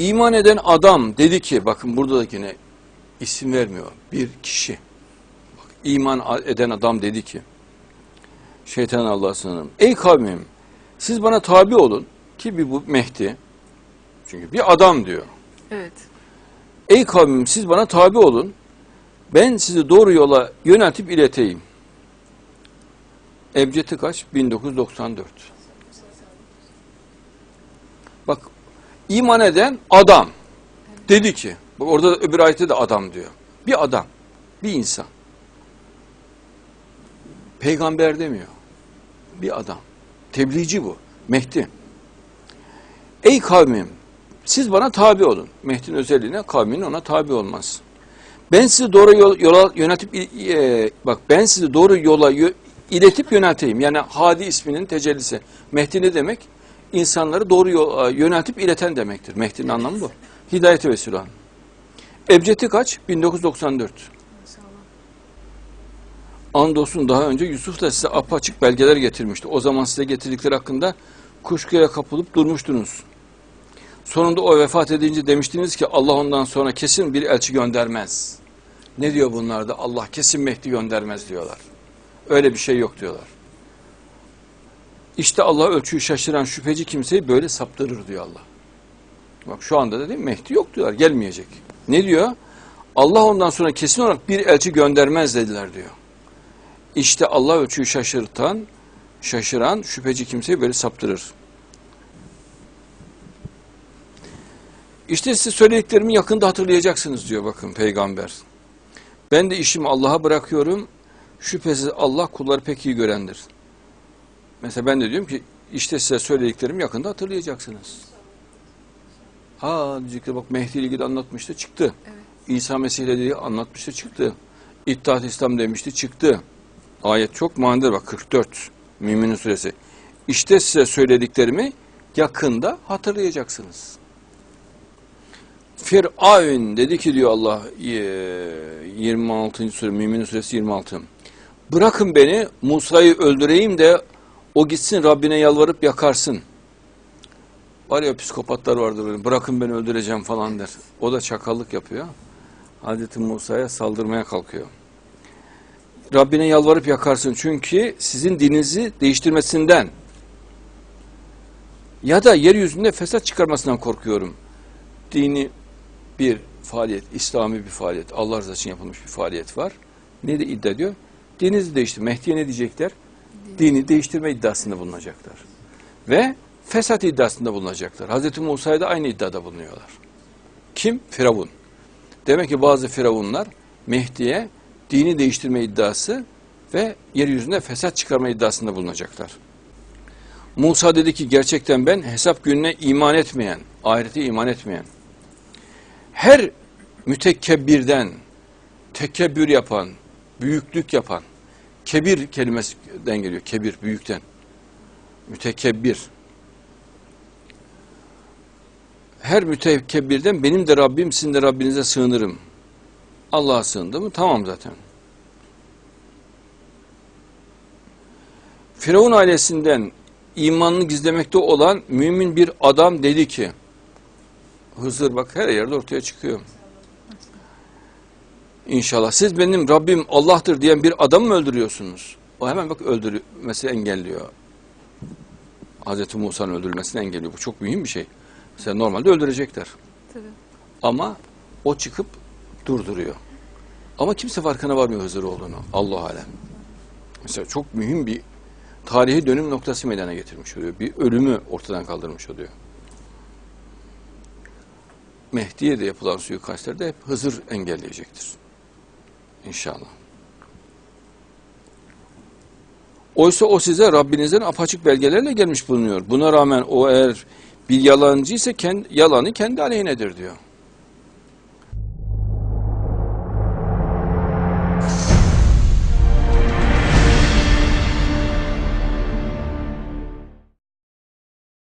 İman eden adam dedi ki, bakın burada da yine isim vermiyor. Bir kişi. Bak, iman eden adam dedi ki, şeytan Allah'a sığınırım. Ey kavmim, siz bana tabi olun ki bir bu Mehdi. Çünkü bir adam diyor. Evet. Ey kavmim siz bana tabi olun. Ben sizi doğru yola yöneltip ileteyim. Ebcedi kaç? 1994. Bak iman eden adam dedi ki bak orada da öbür ayette de adam diyor. Bir adam, bir insan. Peygamber demiyor. Bir adam. Tebliğci bu. Mehdi. Ey kavmim siz bana tabi olun. Mehdi'nin özelliğine kavminin ona tabi olmaz. Ben sizi doğru yol- yola yöneltip e, bak ben sizi doğru yola iletip yönelteyim. Yani Hadi isminin tecellisi. Mehdi ne demek? İnsanları doğru yola yöneltip ileten demektir. Mehdi'nin anlamı bu. Hidayete vesile olan. Ebcedi kaç? 1994. Andolsun daha önce Yusuf da size apaçık belgeler getirmişti. O zaman size getirdikleri hakkında kuşkuya kapılıp durmuştunuz. Sonunda o vefat edince demiştiniz ki Allah ondan sonra kesin bir elçi göndermez. Ne diyor bunlar da? Allah kesin Mehdi göndermez diyorlar. Öyle bir şey yok diyorlar. İşte Allah ölçüyü şaşıran şüpheci kimseyi böyle saptırır diyor Allah. Bak şu anda da değil mi? Mehdi yok diyorlar. Gelmeyecek. Ne diyor? Allah ondan sonra kesin olarak bir elçi göndermez dediler diyor. İşte Allah ölçüyü şaşırtan, şaşıran şüpheci kimseyi böyle saptırır. İşte size söylediklerimi yakında hatırlayacaksınız diyor bakın peygamber. Ben de işimi Allah'a bırakıyorum. Şüphesiz Allah kulları pek iyi görendir. Mesela ben de diyorum ki işte size söylediklerimi yakında hatırlayacaksınız. Ha diyecekler bak Mehdi ile ilgili anlatmıştı çıktı. Evet. İsa Mesih ile ilgili anlatmıştı çıktı. İttihat İslam demişti çıktı. Ayet çok manidar bak 44 Mümin'in suresi. İşte size söylediklerimi yakında hatırlayacaksınız. Firavun dedi ki diyor Allah e, 26. sure Mümin suresi 26. Bırakın beni Musa'yı öldüreyim de o gitsin Rabbine yalvarıp yakarsın. Var ya psikopatlar vardır böyle bırakın beni öldüreceğim falan der. O da çakallık yapıyor. Hazreti Musa'ya saldırmaya kalkıyor. Rabbine yalvarıp yakarsın çünkü sizin dininizi değiştirmesinden ya da yeryüzünde fesat çıkarmasından korkuyorum. Dini bir faaliyet, İslami bir faaliyet, Allah rızası için yapılmış bir faaliyet var. Ne de iddia ediyor? Dininizi değiştir. Mehdi'ye ne diyecekler? Dini değiştirme iddiasında bulunacaklar. Ve fesat iddiasında bulunacaklar. Hazreti Musa'ya da aynı iddiada bulunuyorlar. Kim? Firavun. Demek ki bazı firavunlar Mehdi'ye dini değiştirme iddiası ve yeryüzünde fesat çıkarma iddiasında bulunacaklar. Musa dedi ki gerçekten ben hesap gününe iman etmeyen, ahirete iman etmeyen, her mütekebbirden, tekebbür yapan, büyüklük yapan, kebir kelimesinden geliyor, kebir, büyükten, mütekebbir. Her mütekebbirden benim de Rabbim, sizin de Rabbinize sığınırım. Allah'a sığındı mı? Tamam zaten. Firavun ailesinden imanını gizlemekte olan mümin bir adam dedi ki, Hızır bak her yerde ortaya çıkıyor. İnşallah siz benim Rabbim Allah'tır diyen bir adamı mı öldürüyorsunuz? O hemen bak öldürmesi engelliyor. Hazreti Musa'nın öldürülmesini engelliyor. Bu çok mühim bir şey. Mesela normalde öldürecekler. Tabii. Ama o çıkıp durduruyor. Ama kimse farkına varmıyor Hızır olduğunu. Allah alem. Mesela çok mühim bir tarihi dönüm noktası meydana getirmiş oluyor. Bir ölümü ortadan kaldırmış oluyor. Mehdi'ye de yapılan suikastlerde hep Hızır engelleyecektir. İnşallah. Oysa o size Rabbinizden apaçık belgelerle gelmiş bulunuyor. Buna rağmen o eğer bir yalancı ise kendi, yalanı kendi aleyhinedir diyor.